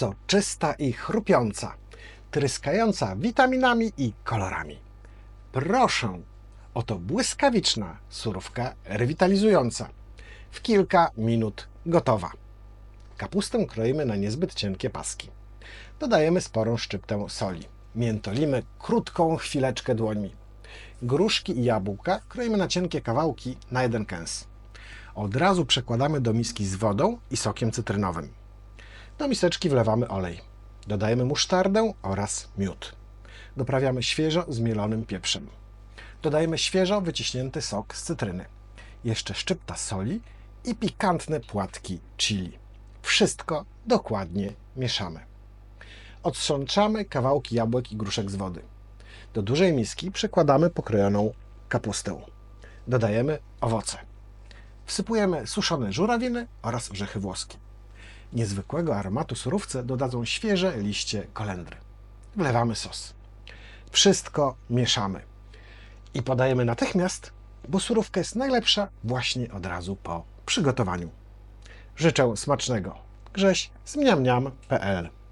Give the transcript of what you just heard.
soczysta i chrupiąca, tryskająca witaminami i kolorami. Proszę, oto błyskawiczna surówka rewitalizująca. W kilka minut gotowa. Kapustę kroimy na niezbyt cienkie paski. Dodajemy sporą szczyptę soli. Miętolimy krótką chwileczkę dłońmi. Gruszki i jabłka kroimy na cienkie kawałki na jeden kęs. Od razu przekładamy do miski z wodą i sokiem cytrynowym. Do miseczki wlewamy olej. Dodajemy musztardę oraz miód. Doprawiamy świeżo zmielonym pieprzem. Dodajemy świeżo wyciśnięty sok z cytryny. Jeszcze szczypta soli i pikantne płatki chili. Wszystko dokładnie mieszamy. Otrzączamy kawałki jabłek i gruszek z wody. Do dużej miski przykładamy pokrojoną kapustę. Dodajemy owoce. Wsypujemy suszone żurawiny oraz orzechy włoskie. Niezwykłego aromatu surówce dodadzą świeże liście kolendry. Wlewamy sos. Wszystko mieszamy. I podajemy natychmiast, bo surówka jest najlepsza właśnie od razu po przygotowaniu. Życzę smacznego. Grześ z mniamniam.pl